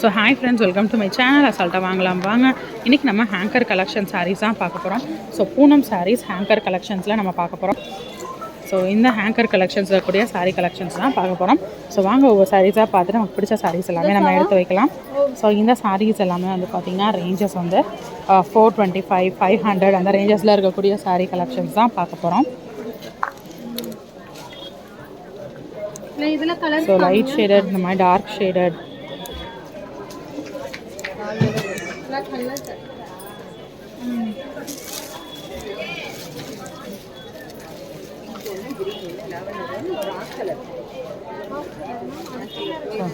So hi friends welcome to my channel அசால்ட்டாக வாங்கலாம் வாங்க. இன்றைக்கி நம்ம ஹேங்கர் கலெக்ஷன் சாரீஸ் தான் பார்க்க போகிறோம் ஸோ பூனம் சாரீஸ் ஹேங்கர் கலெக்ஷன்ஸில் நம்ம பார்க்க போகிறோம் ஸோ இந்த ஹேங்கர் கலெக்ஷன்ஸில் இருக்கக்கூடிய சாரீ கலெக்ஷன்ஸ் தான் பார்க்க போகிறோம் ஸோ வாங்க ஒவ்வொரு சாரீஸாக பார்த்துட்டு நமக்கு பிடிச்ச சாரீஸ் எல்லாமே நம்ம எடுத்து வைக்கலாம். ஸோ இந்த சாரீஸ் எல்லாமே வந்து பார்த்திங்கன்னா ரேஞ்சஸ் வந்து four twenty five five hundred அந்த ரேஞ்சஸில் இருக்கக்கூடிய சாரீ கலெக்ஷன்ஸ் தான் பார்க்க போகிறோம் ஸோ லைட் ஷேடட் இந்த மாதிரி டார்க் ஷேடட்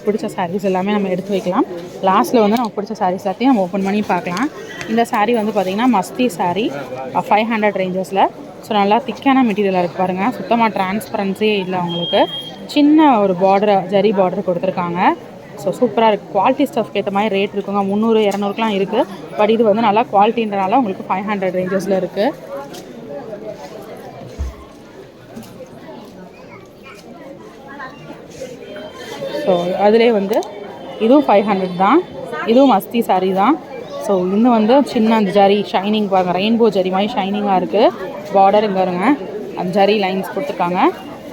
பிடிச்ச சாரீஸ் எல்லாமே நம்ம எடுத்து வைக்கலாம். லாஸ்ட்டில் வந்து நமக்கு பிடிச்ச சாரீஸ் எல்லாத்தையும் நம்ம ஓப்பன் பண்ணி பார்க்கலாம். இந்த சாரீ வந்து பார்த்திங்கன்னா மஸ்தி சாரீ ஃபைவ் ஹண்ட்ரட் ரேஞ்சஸில் ஸோ நல்லா திக்கான மெட்டீரியலாக இருக்குது பாருங்கள் சுத்தமாக டிரான்ஸ்பரன்சியே இல்லை அவங்களுக்கு. சின்ன ஒரு பார்டர் ஜரி பார்டர் கொடுத்துருக்காங்க. ஸோ சூப்பராக இருக்குது குவாலிட்டி ஸ்டஃப்க்கு ஏற்ற மாதிரி ரேட் இருக்குங்க. முந்நூறு இரநூறுக்குலாம் இருக்குது பட் இது வந்து நல்லா குவாலிட்டின்றனால உங்களுக்கு ஃபைவ் ஹண்ட்ரட் ரேஞ்சஸில் இருக்குது ஸோ அதிலே வந்து இதுவும் ஃபைவ் ஹண்ட்ரட் தான். இதுவும் மஸ்தி saree தான். ஸோ இன்னும் வந்து சின்ன அந்த ஜரி ஷைனிங் பாருங்கள் ரெயின்போ ஜரி மாதிரி ஷைனிங்காக இருக்குது பார்டர் இங்கே வருங்க அந்த ஜரி லைன்ஸ் கொடுத்துருக்காங்க.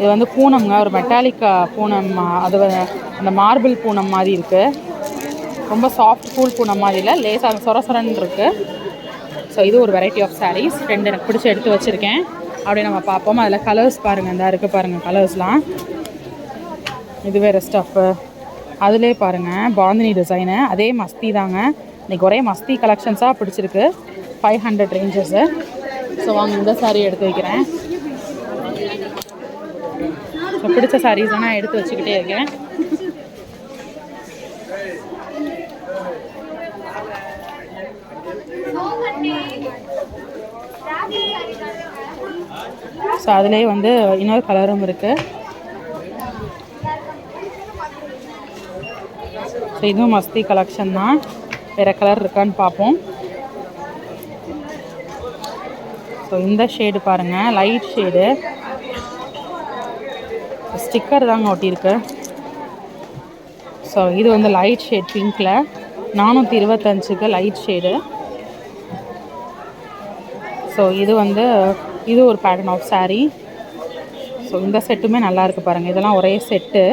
இது வந்து பூனம்ங்க ஒரு மெட்டாலிக் பூனம் அது அந்த மார்பிள் பூனம் மாதிரி இருக்குது ரொம்ப சாஃப்ட் கூல் பூனம் மாதிரி இல்லை லேசாக சொர சொரன்னு இருக்குது ஸோ இது ஒரு வெரைட்டி ஆஃப் சாரீஸ் ரெண்டு எனக்கு பிடிச்சி எடுத்து வச்சுருக்கேன். அப்படியே நம்ம பார்ப்போம். அதில் கலர்ஸ் பாருங்கள் இந்த இருக்குது பாருங்கள் கலர்ஸ்லாம் இதுவே வேறு ஸ்டஃப்பு அதிலே பாருங்கள் பாந்தினி டிசைனு அதே மஸ்தி தாங்க. இன்றைக்கி ஒரே மஸ்தி கலெக்ஷன்ஸாக பிடிச்சிருக்கு. ஃபைவ் ஹண்ட்ரட் ரேஞ்சஸ்ஸு ஸோ வாங்க இந்த saree எடுத்து வைக்கிறேன். ஸோ பிடிச்ச சாரீஸ் நான் எடுத்து வச்சுக்கிட்டே இருக்கேன். ஸோ அதுலேயே வந்து இன்னொரு கலரும் இருக்குது ஸோ இதுவும் மஸ்தி கலெக்ஷன் தான். வேறு கலர் இருக்கான்னு பார்ப்போம். ஸோ இந்த ஷேடு பாருங்கள் லைட் ஷேடு ஸ்டிக்கர் தாங்க ஒட்டியிருக்கு. ஸோ இது வந்து லைட் ஷேட் பிங்க்கில் நானூற்றி இருபத்தஞ்சுக்கு லைட் ஷேடு ஸோ இது வந்து இது ஒரு பேட்டர்ன் ஆஃப் சாரீ ஸோ இந்த செட்டுமே நல்லா இருக்கு பாருங்கள் இதெல்லாம் ஒரே செட்டு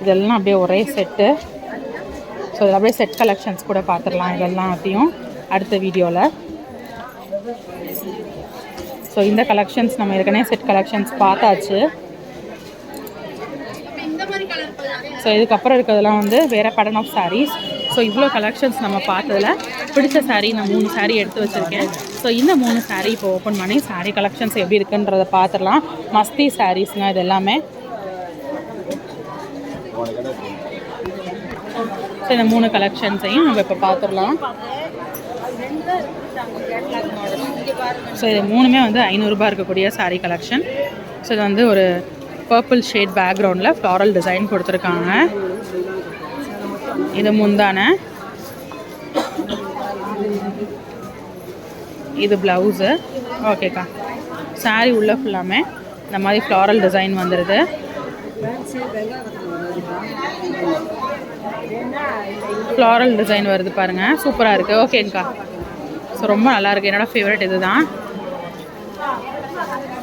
இதெல்லாம் அப்படியே ஒரே செட்டு ஸோ இதில் அப்படியே செட் கலெக்ஷன்ஸ் கூட பார்த்துடலாம். இதெல்லாம் அப்படியும் அடுத்த வீடியோவில் ஸோ இந்த கலெக்ஷன்ஸ் நம்ம ஏற்கனவே செட் கலெக்ஷன்ஸ் பார்த்தாச்சு. ஸோ இதுக்கப்புறம் இருக்கிறதுலாம் வந்து வேறு பேட்டர்ன் ஆஃப் சாரீஸ் ஸோ இவ்வளோ கலெக்ஷன்ஸ் நம்ம பார்த்ததில் பிடிச்ச சாரீ நான் மூணு சாரீ எடுத்து வச்சுருக்கேன். ஸோ இந்த மூணு சாரீ இப்போ ஓப்பன் பண்ணி சாரீ கலெக்ஷன்ஸ் எப்படி இருக்குன்றதை பார்த்துடலாம். மஸ்தி சாரீஸ்னால் இது எல்லாமே. ஸோ இந்த மூணு கலெக்ஷன்ஸையும் நம்ம இப்போ பார்த்துடலாம். ஸோ இது மூணுமே வந்து ஐநூறுரூபா இருக்கக்கூடிய சாரீ கலெக்ஷன் ஸோ இது வந்து ஒரு பர்பிள் ஷேட் பேக்ரவுண்டில் ஃப்ளாரல் டிசைன் கொடுத்துருக்காங்க. இது முந்தான. இது ப்ளவுஸு ஓகேக்கா saree உள்ள ஃபுல்லாமே இந்த மாதிரி ஃப்ளாரல் டிசைன் வந்துடுது ஃப்ளாரல் டிசைன் வருது பாருங்கள் சூப்பராக இருக்குது ஓகேங்க்கா ஸோ ரொம்ப நல்லாயிருக்கு என்னோடய ஃபேவரட் இது தான்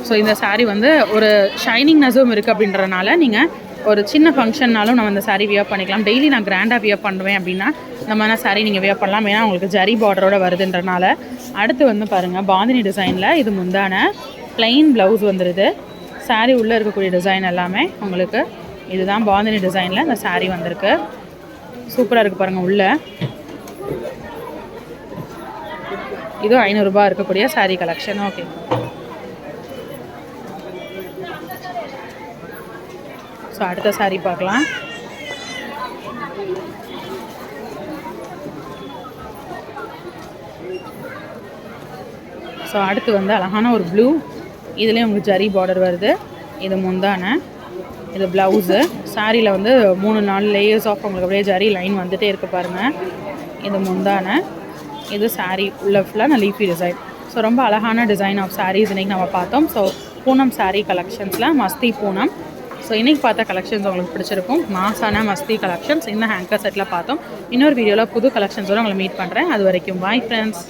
ஸோ இந்த சாரீ வந்து ஒரு ஷைனிங்னஸும் இருக்குது அப்படின்றனால நீங்கள் ஒரு சின்ன ஃபங்க்ஷன்னாலும் நம்ம இந்த சாரீ வியர் பண்ணிக்கலாம். டெய்லி நான் கிராண்டாக வியர் பண்ணுவேன் அப்படின்னா இந்த மாதிரி சாரீ நீங்கள் வியர் பண்ணலாம். ஏன்னா உங்களுக்கு ஜரி பார்டரோட வருதுன்றனால அடுத்து வந்து பாருங்கள் பாந்தினி டிசைனில் இது முந்தான plain ப்ளவுஸ் வந்துடுது சாரீ உள்ளே இருக்கக்கூடிய டிசைன் எல்லாமே உங்களுக்கு இதுதான் பாந்தினி டிசைனில் இந்த சாரீ வந்திருக்கு. சூப்பராக இருக்குது பாருங்கள் உள்ளே. இதுவும் ஐநூறுரூபா இருக்கக்கூடிய சாரீ கலெக்ஷன் ஓகே ஸோ அடுத்த சாரீ பார்க்கலாம். ஸோ அடுத்து வந்து அழகான ஒரு ப்ளூ இதுலேயும் உங்களுக்கு ஜரி பார்டர் வருது. இது முந்தான. இது ப்ளவுஸு சாரியில் வந்து மூணு நாலு லேயர்ஸ் ஆஃப் உங்களுக்கு அப்படியே ஜரி லைன் வந்துகிட்டே இருக்குது பாருங்கள் இது முந்தான. இது சாரீ உள்ள ஃபுல்லாக லீஃபி டிசைன் ஸோ ரொம்ப அழகான டிசைன் ஆஃப் சாரீஸ் இன்னைக்கு நம்ம பார்த்தோம். ஸோ பூனம் சாரீ கலெக்ஷன்ஸில் மஸ்தி பூனம். ஸோ இன்றைக்கி பார்த்த கலெக்ஷன்ஸ் உங்களுக்கு பிடிச்சிருக்கும். மாசான மஸ்தி கலெக்ஷன்ஸ் இந்த ஹேங்கர் செட்டில் பார்த்தோம். இன்னொரு வீடியோவில் புது கலெக்ஷன்ஸோடு உங்களை மீட் பண்ணுறேன் அது வரைக்கும் பாய் ஃப்ரெண்ட்ஸ்